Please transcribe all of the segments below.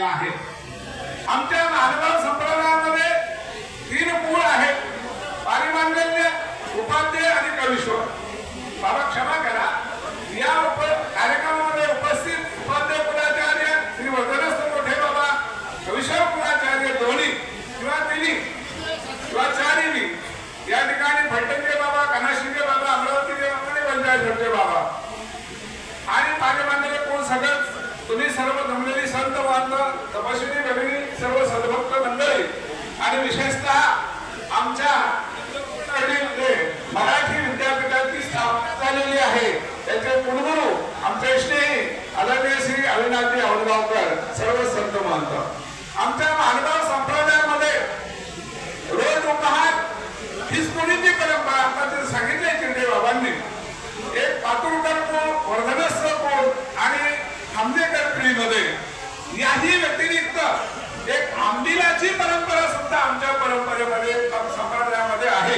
आहे. आमच्या आणि विशेषतः आमच्या मराठी विद्यापीठाची स्थापना झालेली आहे. त्याचे कुलगुरू आमचे स्नेही आदरणीय श्री अविनाथजी औदगावकर सर्व संत मानतात आमच्या मानगाव संप्रदायामध्ये रोज उपहार हीच मुलींची परंपरा आता ते सांगितले चिंडे बाबांनी. एक पातुरकर कोण वर्धनस्थ कोण आणि आंबेकर पिढीमध्ये याही व्यतिरिक्त एक आंबिलाची परंपरा सुद्धा आमच्या परंपरेमध्ये संप्रदायामध्ये आहे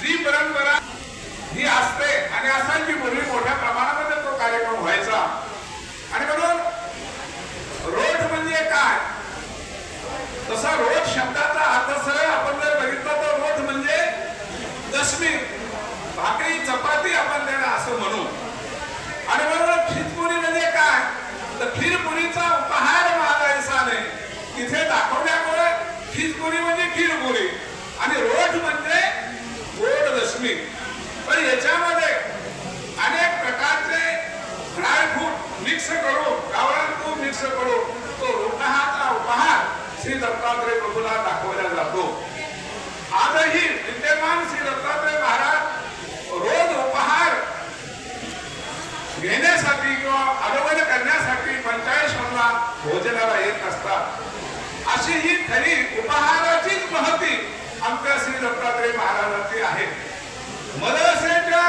जी परंपरा ही असते आणि असायची पूर्वी मोठ्या प्रमाणामध्ये तो कार्यक्रम व्हायचा आणि म्हणून रोज म्हणजे काय तसा रोज शब्दाचा अर्थ सरळ आपण जर बघितला तर रोज म्हणजे दशमी भाकरी चपाती आपण त्याला असं म्हणू आणि बरोबर खिचपुरी म्हणजे काय खीर खीरपुरीचा उपहार महाराजाने तिथे दाखवल्यामुळे खिचपुरी म्हणजे खीरपुरी. आणि रोज म्हणजे गोड दशमी पण याच्यामध्ये अनेक प्रकारचे ड्रायफ्रूट मिक्स करून गावरान तूप मिक्स करून तो रोटहाचा उपहार श्री दत्तात्रय प्रभूला दाखवला जातो. आजही अशी ही खरी उपहाराचीच महती आमच्या श्री दत्तात्रय महाराजांची आहे. मदरसेच्या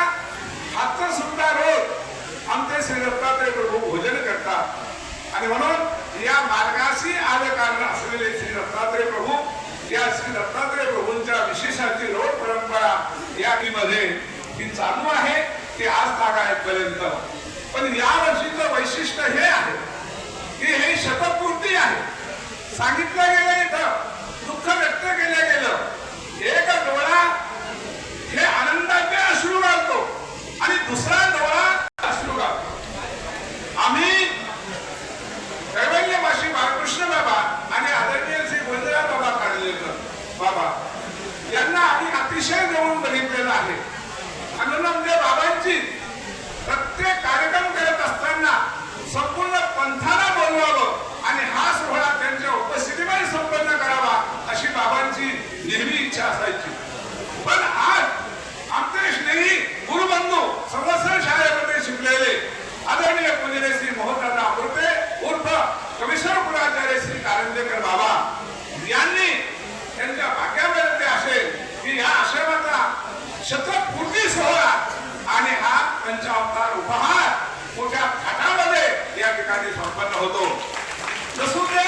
हातचं सुद्धा रोज आमचे श्री दत्तात्रय प्रभू भोजन करतात. आणि म्हणून या मार्गाशी आज कारण असलेले श्री दत्तात्रय प्रभू या श्री दत्तात्रय प्रभूंच्या विशेषाची रोड परंपरा या मध्ये ही चालू आहे ती आज तागायतपर्यंत. पण या वर्षीचं वैशिष्ट्य हे आहे की हे शतपूर्ती आहे. सांगितलं Amén. होतो. नसून ते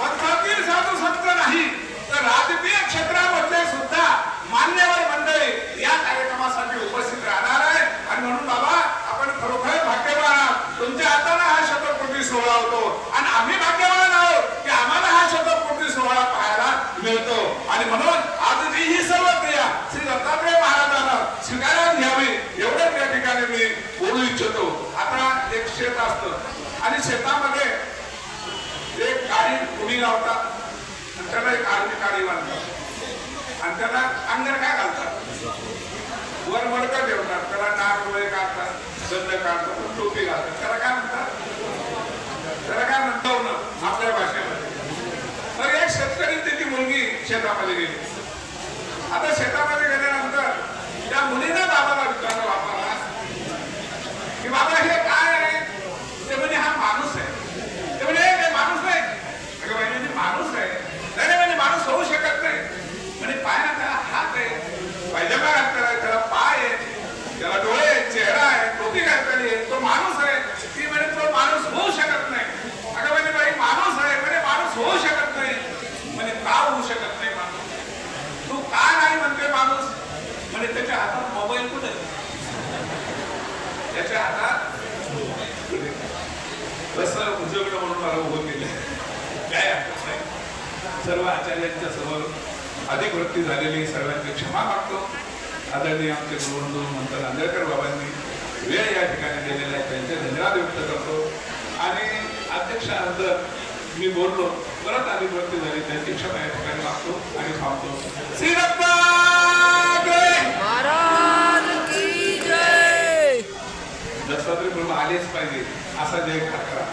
पंथातील साधू संत नाही तर राजकीय क्षेत्रामध्ये सुद्धा मान्यवर मंडळी या कार्यक्रमासाठी उपस्थित राहणार आहे आणि म्हणून बाबा आपण खरोखर भाग्यवान आहात. तुमच्या हाताने हा शतकोटी सोहळा होतो. आणि आम्ही भाग्यवान आहोत की आम्हाला हा शतकोटी सोहळा पाहायला मिळतो. आणि म्हणून आजची ही सर्व क्रिया श्री दत्तात्रय महाराजांना स्वीकारायला घ्यावी. एवढंच या ठिकाणी मी बोलू इच्छितो. आता एक शेत असतं. आणि शेतामध्ये एक काळी उडी लावतात. आणि त्याला एक आर्मी काळी बांधतात. आणि त्याला अंगर काय घालतात? वर मडक ठेवतात. त्याला नाक डोळे काढतात. दंड काढतात. टोपी घालतात. त्याला काय म्हणतात? त्याला काय म्हणतो ना आपल्या भाषेमध्ये. तर एक शेतकरी त्याची मुलगी शेतामध्ये गेली. आता शेतामध्ये गेल्यानंतर त्या मुलीने बाबाला विचारलं बाबाला की बाबा हे काय आहे ते म्हणजे हा माणूस आहे ते म्हणजे हे माणूस आहे अगं बाई म्हणजे माणूस आहे नाही नाही, म्हणजे माणूस होऊ शकत नाही म्हणजे पाय ना त्याला हात आहे पायजमा घातलेला आहे त्याला पाय आहे त्याला डोळे आहेत चेहरा आहे टोपी घातलेली आहे तो माणूस आहे ती म्हणजे तो माणूस होऊ शकत नाही अगं म्हणजे बाई माणूस आहे म्हणजे माणूस होऊ शकत नाही म्हणजे का होऊ शकत नाही माणूस तू का नाही म्हणते माणूस सर्व आचार्यांच्या समोर अधिकृती झालेली सर्वांची क्षमा मागतो. आदरणीय आमचे गुरुबंधू मंत्र नांदेडकर बाबांनी वेळ या ठिकाणी दिलेला आहे. त्यांचे धन्यवाद व्यक्त करतो. आणि अध्यक्षानंतर मी बोललो परत अधिकृती झाली. त्यांची क्षमा या ठिकाणी मागतो आणि थांबतो. श्रीरप्पा जय! दत्तात्रय प्रभू आलेच पाहिजे असा जय करा